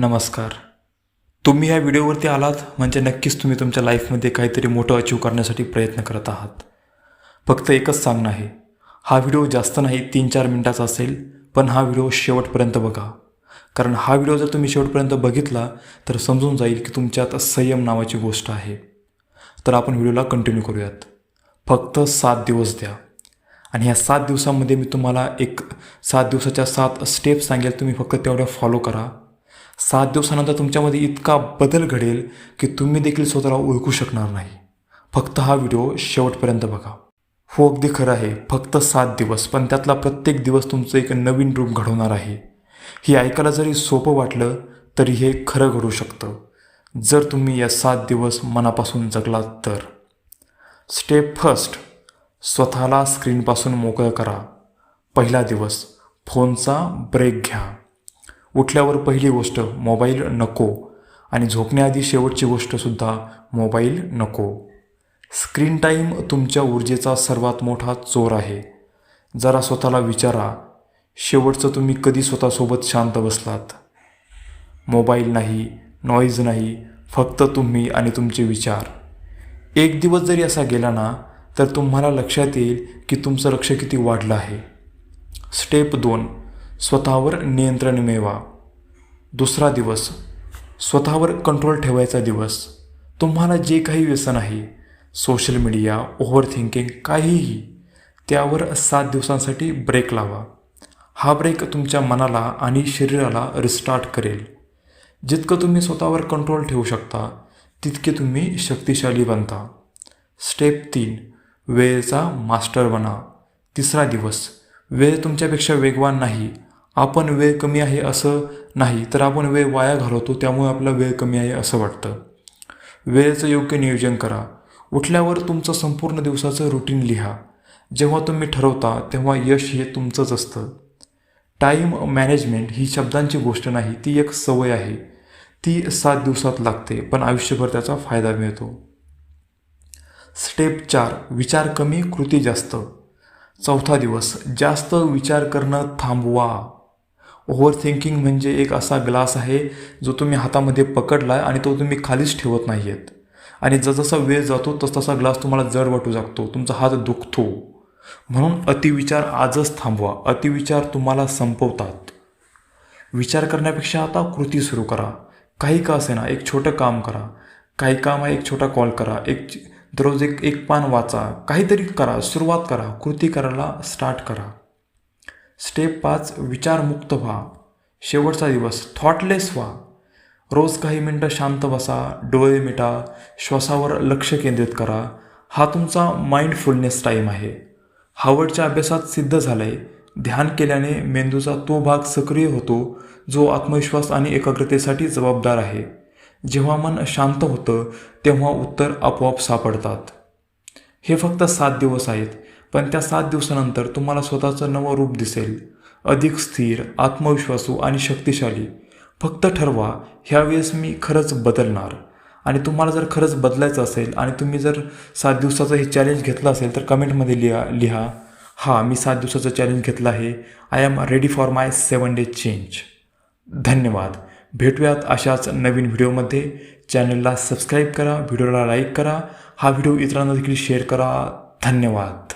नमस्कार. तुम्ही ह्या व्हिडिओवरती आलात म्हणजे नक्कीच तुम्ही तुमच्या लाईफमध्ये काहीतरी मोठं अचीव करण्यासाठी प्रयत्न करत आहात. फक्त एकच सांगणं आहे हा व्हिडिओ जास्त नाही तीन चार मिनटाचा असेल पण हा व्हिडिओ शेवटपर्यंत बघा. कारण हा व्हिडिओ जर तुम्ही शेवटपर्यंत बघितला तर समजून जाईल की तुमच्यात संयम नावाची गोष्ट आहे. तर आपण व्हिडिओला कंटिन्यू करूयात. फक्त सात दिवस द्या. आणि ह्या सात दिवसामध्ये मी तुम्हाला एक सात दिवसाच्या सात स्टेप सांगेल तुम्ही फक्त तेवढ्या फॉलो करा. सात दिवसानंतर तुमच्यामध्ये इतका बदल घडेल की तुम्ही देखील स्वतःला ओळखू शकणार नाही. फक्त हा व्हिडिओ शेवटपर्यंत बघा. हो अगदी खरं आहे. फक्त सात दिवस पण त्यातला प्रत्येक दिवस तुमचं एक नवीन रूप घडवणार आहे. हे ऐकायला जरी सोपं वाटलं तरी हे खरं घडू शकतं. जर तुम्ही या सात दिवस मनापासून जगलात तर. स्टेप फर्स्ट स्वतःला स्क्रीनपासून मोकळं करा. पहिला दिवस फोनचा ब्रेक घ्या. उठल्यावर पहिली गोष्ट मोबाईल नको. आणि झोपण्याआधी शेवटची गोष्टसुद्धा मोबाईल नको. स्क्रीन टाईम तुमच्या ऊर्जेचा सर्वात मोठा चोर आहे. जरा स्वतःला विचारा शेवटचं तुम्ही कधी स्वतःसोबत शांत बसलात? मोबाईल नाही नॉईज नाही फक्त तुम्ही आणि तुमचे विचार. एक दिवस जरी असा गेला ना तर तुम्हाला लक्षात येईल की तुमचं लक्ष किती वाढलं आहे. स्टेप दोन. स्वतःवर नियंत्रण मिळवा. दुसरा दिवस स्वतःवर कंट्रोल ठेवायचा दिवस. तुम्हाला जे काही व्यसन आहे सोशल मीडिया ओव्हर थिंकिंग काहीही त्यावर सात दिवसांसाठी ब्रेक लावा. हा ब्रेक तुमच्या मनाला आणि शरीराला रिस्टार्ट करेल. जितकं तुम्ही स्वतःवर कंट्रोल ठेवू शकता तितके तुम्ही शक्तिशाली बनता. स्टेप तीन वेळेचा मास्टर बना. तिसरा दिवस वेळ तुमच्यापेक्षा वेगवान नाही आपण वेळ कमी आहे असं नाही तर आपण वेळ वाया घालवतो त्यामुळे आपला वेळ कमी आहे असं वाटतं. वेळेचं योग्य नियोजन करा. उठल्यावर तुमचं संपूर्ण दिवसाचं रुटीन लिहा. जेव्हा तुम्ही ठरवता तेव्हा यश हे तुमचंच असतं. टाईम मॅनेजमेंट ही शब्दांची गोष्ट नाही ती एक सवय आहे. ती सात दिवसात लागते पण आयुष्यभर त्याचा फायदा मिळतो. स्टेप चार विचार कमी कृती जास्त. चौथा दिवस जास्त विचार करणं थांबवा. ओव्हर थिंकिंग म्हणजे एक असा ग्लास आहे जो तुम्ही हातामध्ये पकडला आणि तो तुम्ही खालीच ठेवत नाही आहेत आणि जसजसा वेळ जातो तसतसा ग्लास तुम्हाला जड वाटू लागतो. तुमचा हात दुखतो. म्हणून अतिविचार आजच थांबवा. अतिविचार तुम्हाला संपवतात. विचार करण्यापेक्षा आता कृती सुरू करा. काही का असे ना एक छोटं काम करा. काही काम आहे एक छोटा कॉल करा. एक दररोज एक एक पान वाचा. काहीतरी करा. सुरुवात करा. कृती करायला स्टार्ट करा. स्टेप पाच विचारमुक्त व्हा. शेवटचा दिवस थॉटलेस व्हा. रोज काही मिनटं शांत बसा डोळे मिटा श्वासावर लक्ष केंद्रित करा. हा तुमचा माइंडफुलनेस टाईम आहे. हावडच्या अभ्यासात सिद्ध झालं आहे ध्यान केल्याने मेंदूचा तो भाग सक्रिय होतो जो आत्मविश्वास आणि एकाग्रतेसाठी जबाबदार आहे. जेव्हा मन शांत होतं तेव्हा उत्तर आपोआप सापडतात. हे फक्त सात दिवस आहेत. पण त्या सात दिवसानंतर तुम्हाला स्वतःचं नवं रूप दिसेल. अधिक स्थिर आत्मविश्वासू आणि शक्तिशाली. फक्त ठरवा ह्यावेळेस मी खरंच बदलणार. आणि तुम्हाला जर खरंच बदलायचं असेल आणि तुम्ही जर सात दिवसाचं हे चॅलेंज घेतलं असेल तर कमेंटमध्ये लिहा लिहा. हा मी सात दिवसाचं चॅलेंज घेतलं आहे. I am ready for my seven day change धन्यवाद. भेटूयात अशाच नवीन व्हिडिओमध्ये. चॅनलला सबस्क्राईब करा व्हिडिओला लाईक करा. हा व्हिडिओ इतरांना देखील शेअर करा. धन्यवाद.